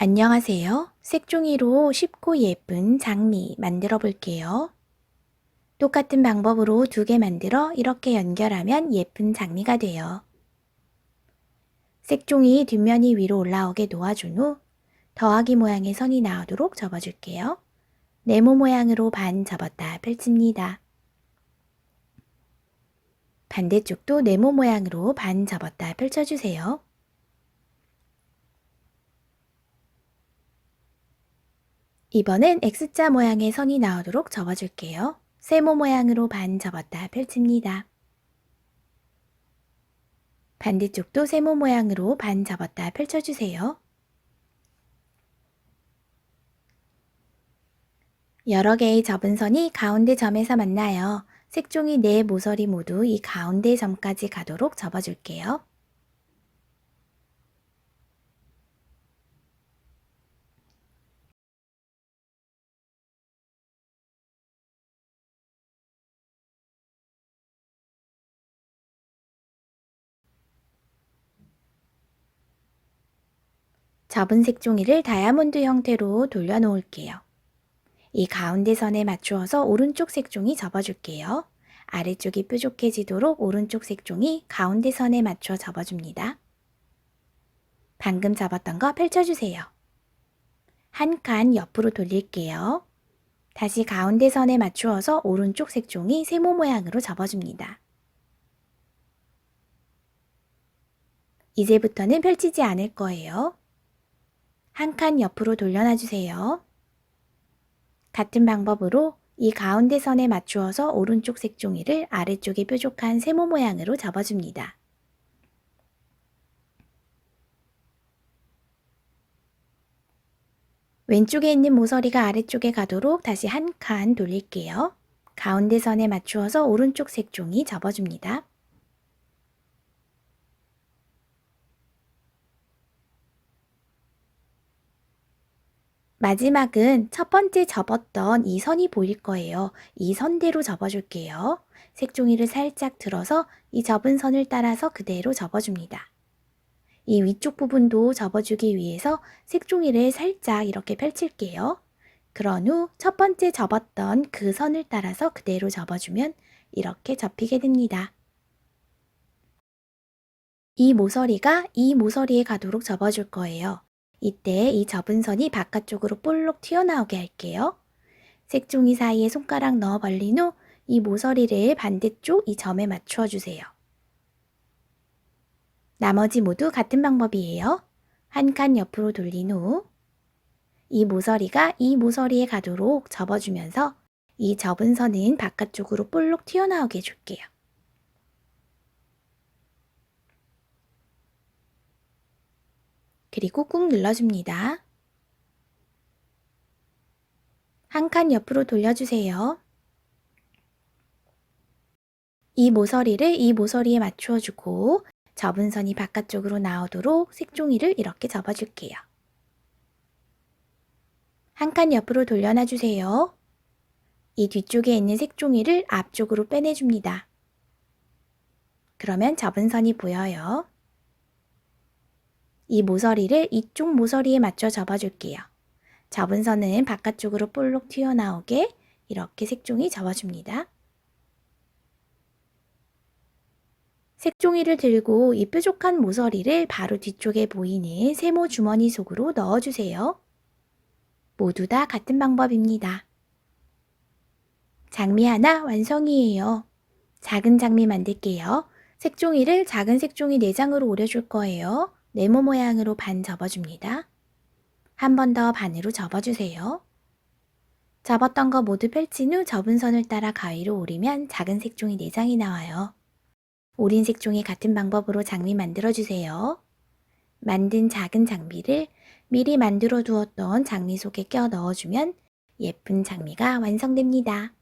안녕하세요. 색종이로 쉽고 예쁜 장미 만들어 볼게요. 똑같은 방법으로 두 개 만들어 이렇게 연결하면 예쁜 장미가 돼요. 색종이 뒷면이 위로 올라오게 놓아준 후 더하기 모양의 선이 나오도록 접어줄게요. 네모 모양으로 반 접었다 펼칩니다. 반대쪽도 네모 모양으로 반 접었다 펼쳐주세요. 이번엔 X자 모양의 선이 나오도록 접어줄게요. 세모 모양으로 반 접었다 펼칩니다. 반대쪽도 세모 모양으로 반 접었다 펼쳐주세요. 여러 개의 접은 선이 가운데 점에서 만나요. 색종이 네 모서리 모두 이 가운데 점까지 가도록 접어줄게요. 접은 색종이를 다이아몬드 형태로 돌려놓을게요. 이 가운데 선에 맞추어서 오른쪽 색종이 접어줄게요. 아래쪽이 뾰족해지도록 오른쪽 색종이 가운데 선에 맞춰 접어줍니다. 방금 접었던 거 펼쳐주세요. 한 칸 옆으로 돌릴게요. 다시 가운데 선에 맞추어서 오른쪽 색종이 세모 모양으로 접어줍니다. 이제부터는 펼치지 않을 거예요. 한 칸 옆으로 돌려놔 주세요. 같은 방법으로 이 가운데 선에 맞추어서 오른쪽 색종이를 아래쪽에 뾰족한 세모 모양으로 접어줍니다. 왼쪽에 있는 모서리가 아래쪽에 가도록 다시 한 칸 돌릴게요. 가운데 선에 맞추어서 오른쪽 색종이 접어줍니다. 마지막은 첫 번째 접었던 이 선이 보일 거예요. 이 선대로 접어줄게요. 색종이를 살짝 들어서 이 접은 선을 따라서 그대로 접어줍니다. 이 위쪽 부분도 접어주기 위해서 색종이를 살짝 이렇게 펼칠게요. 그런 후 첫 번째 접었던 그 선을 따라서 그대로 접어주면 이렇게 접히게 됩니다. 이 모서리가 이 모서리에 가도록 접어줄 거예요. 이때 이 접은 선이 바깥쪽으로 볼록 튀어나오게 할게요. 색종이 사이에 손가락 넣어 벌린 후 이 모서리를 반대쪽 이 점에 맞추어 주세요. 나머지 모두 같은 방법이에요. 한 칸 옆으로 돌린 후 이 모서리가 이 모서리에 가도록 접어주면서 이 접은 선은 바깥쪽으로 볼록 튀어나오게 해줄게요. 그리고 꾹 눌러줍니다. 한 칸 옆으로 돌려주세요. 이 모서리를 이 모서리에 맞추어 주고 접은 선이 바깥쪽으로 나오도록 색종이를 이렇게 접어줄게요. 한 칸 옆으로 돌려놔 주세요. 이 뒤쪽에 있는 색종이를 앞쪽으로 빼내줍니다. 그러면 접은 선이 보여요. 이 모서리를 이쪽 모서리에 맞춰 접어줄게요. 접은 선은 바깥쪽으로 볼록 튀어나오게 이렇게 색종이 접어줍니다. 색종이를 들고 이 뾰족한 모서리를 바로 뒤쪽에 보이는 세모 주머니 속으로 넣어주세요. 모두 다 같은 방법입니다. 장미 하나 완성이에요. 작은 장미 만들게요. 색종이를 작은 색종이 4장으로 오려줄 거예요. 네모 모양으로 반 접어줍니다. 한 번 더 반으로 접어주세요. 접었던 거 모두 펼친 후 접은 선을 따라 가위로 오리면 작은 색종이 4장이 나와요. 오린 색종이 같은 방법으로 장미 만들어주세요. 만든 작은 장미를 미리 만들어 두었던 장미 속에 껴 넣어주면 예쁜 장미가 완성됩니다.